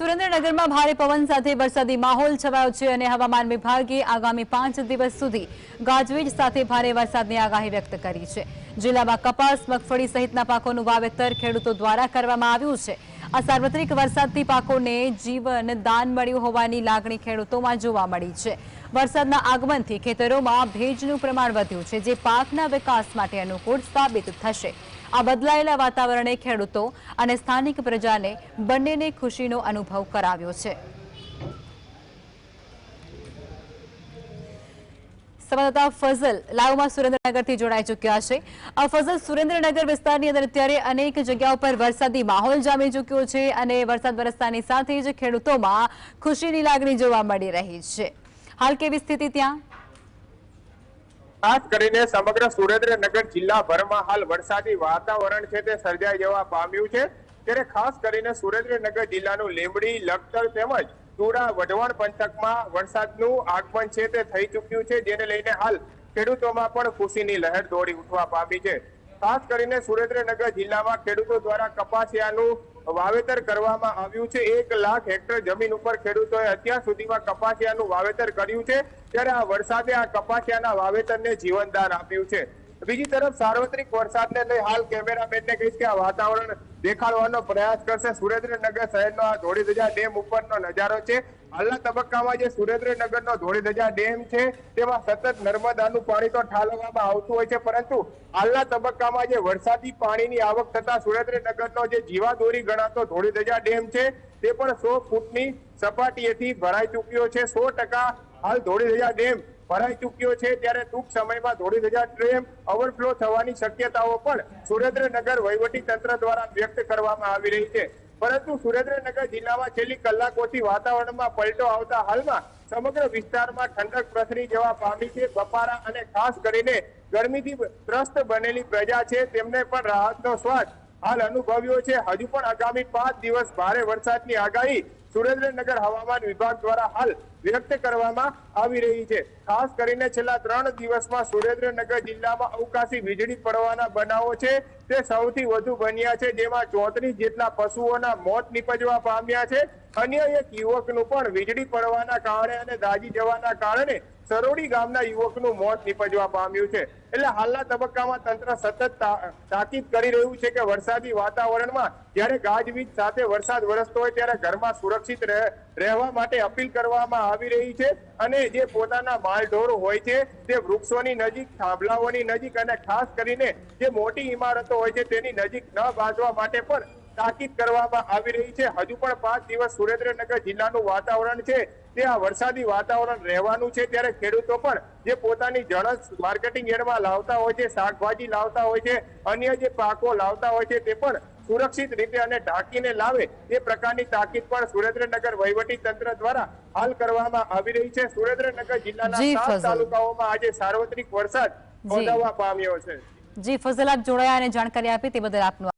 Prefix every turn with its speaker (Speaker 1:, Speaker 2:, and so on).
Speaker 1: સુરેન્દ્રનગરમાં ભારે પવન સાથે વરસાદી માહોલ છવાયો છે અને હવામાન વિભાગે આગામી પાંચ દિવસ સુધી ગાજવીજ સાથે ભારે વરસાદની આગાહી વ્યક્ત કરી છે. જિલ્લામાં કપાસ, મગફળી સહિતના પાકોનું વાવેતર ખેડૂતો દ્વારા કરવામાં આવ્યું છે. આ સાર્વત્રિક વરસાદથી પાકોને જીવન દાન મળ્યું હોવાની લાગણી ખેડૂતોમાં જોવા મળી છે. વરસાદના આગમનથી ખેતરોમાં ભેજનું પ્રમાણ વધ્યું છે, જે પાકના વિકાસ માટે અનુકૂળ સાબિત થશે. આ બદલાયેલા વાતાવરણે ખેડૂતો અને સ્થાનિક પ્રજાને બંનેને ખુશીનો અનુભવ કરાવ્યો છે. સંવાદદાતા ફઝલ લાઈવમાં સુરેન્દ્રનગરથી જોડાઈ ચૂક્યા છે. આ ફઝલ સુરેન્દ્રનગર વિસ્તારની અંદર અત્યારે અનેક જગ્યાઓ પર વરસાદી માહોલ જામી ચૂક્યો છે અને વરસાદ વરસતાની સાથે જ ખેડૂતોમાં ખુશીની લાગણી જોવા મળી રહી છે. હાલ કેવી સ્થિતિ ત્યાં?
Speaker 2: ખાસ કરીને સમગ્ર સુરેન્દ્રનગર જિલ્લાભરમાં હાલ વરસાદી વાતાવરણ છે તે સર્જાઈ જવા પામ્યું છે. ત્યારે ખાસ કરીને સુરેન્દ્રનગર જિલ્લાનું લીંબડી, લખતર તેમજ તુડા વઢવાણ પંથકમાં વરસાદનું આગમન છે તે થઈ ચૂક્યું છે, જેને લઈને હાલ ખેડૂતોમાં પણ ખુશીની લહેર દોડી ઉઠવા પામી છે. ખાસ કરીને સુરેન્દ્રનગર જિલ્લામાં ખેડૂતો દ્વારા કપાસિયાનું વાવેતર કરવામાં આવ્યું છે. એક લાખ હેક્ટર જમીન ઉપર ખેડૂતોએ અત્યાર સુધીમાં કપાસિયાનું વાવેતર કર્યું છે. ત્યારે આ વરસાદે આ કપાસિયાના વાવેતરને જીવનદાન આપ્યું છે. બીજી તરફ સાર્વત્રિક વરસાદને લઈ હાલ કેમેરામેનને કહીશ કે આ વાતાવરણ દેખાડવાનો પ્રયાસ કરશે. સુરેન્દ્રનગર શહેરનો આ ધોળીધજા ડેમ ઉપરનો નજારો છે. હાલના તબક્કામાં જે સુરેન્દ્રનગરનો ધોળીધજા ડેમ છે, તેમાં સતત નર્મદાનું પાણી તો ઠાલવવામાં આવતું હોય છે, પરંતુ હાલના તબક્કામાં જે વરસાદી પાણીની આવક થતા સુરેન્દ્રનગરનો જે જીવાદોરી ગણાતો ધોળીધજા ડેમ છે, તે પણ સો ફૂટની સપાટીએથી ભરાઈ ચૂક્યો છે. સો ટકા હાલ ધોળીધજા ડેમ ભરાઈ ચૂક્યો છે, ત્યારે ટૂંક સમયમાં ધોળીધજા ડેમ ઓવરફ્લો થવાની શક્યતાઓ પણ સુરેન્દ્રનગર વહીવટી તંત્ર દ્વારા વ્યક્ત કરવામાં આવી રહી છે. પરંતુ સુરેન્દ્રનગર જિલ્લામાં છેલ્લી કલાકોથી વાતાવરણમાં પલટો આવતા હાલમાં સમગ્ર વિસ્તારમાં ઠંડક પ્રસરી જવા પામી છે. બપારા અને ખાસ કરીને ગરમીથી ત્રસ્ત બનેલી પ્રજા છે. તેમને પણ રાહતનો શ્વાસ હાલ અનુભવ્યો છે. હજુ પણ આગામી પાંચ દિવસ ભારે વરસાદની આગાહી સુરેન્દ્રનગર હવામાન વિભાગ દ્વારા હાલ વ્યક્ત કરવામાં આવી રહી છે. ખાસ કરીને છેલ્લા ત્રણ દિવસમાં સુરેન્દ્રનગર જિલ્લામાં અવકાશી વીજળી પડવાના બનાવો છે. તે સૌથી વધુ બન્યા છે, જેમાં ચોત્રીસ જેટલા પશુઓના મોત નીપજવા પામ્યા છે. અન્ય એક યુવકનું પણ વીજળી પડવાના કારણે અને દાજી જવાના કારણે સરોડી ગામના યુવકનું મોત નીપજવા પામ્યું છે. એટલે હાલના તબક્કામાં તંત્ર સતત તાકીદ કરી રહ્યું છે કે વરસાદી વાતાવરણમાં જ્યારે ગાજવીજ સાથે વરસાદ વરસતો હોય ત્યારે ઘરમાં સુરક્ષિત રહે- રહેવા માટે અપીલ કરવામાં આવી રહી છે અને જે પોતાના માલઢોર હોય છે તે વૃક્ષોની નજીક, થાંભલાઓની નજીક અને ખાસ કરીને જે મોટી ઇમારતો હોય છે, તેની નજીક ન બાંધવા માટે પણ તાકીદ કરવામાં આવી રહી છે. હજુ પણ પાંચ દિવસ સુરેન્દ્રનગર જિલ્લાનું વાતાવરણ છે, તે આ વરસાદી વાતાવરણ રહેવાનું છે. ત્યારે ખેડૂતો પણ જે પોતાની જણસ માર્કેટિંગ યાર્ડમાં લાવતા હોય છે, શાકભાજી લાવતા હોય છે, અન્ય જે પાકો લાવતા હોય છે, તે પણ સુરક્ષિત રીતે અને ઢાંકીને લાવે એ પ્રકારની તાકીદ પણ સુરેન્દ્રનગર વહીવટી તંત્ર દ્વારા હાલ કરવામાં આવી રહી છે. સુરેન્દ્રનગર જિલ્લાના સાત તાલુકાઓમાં આજે સાર્વત્રિક વરસાદ નોંધાવવા પામ્યો છે.
Speaker 1: જી ફઝલ આપ જોડાયા અને જાણકારી આપી તે બદલ આપનો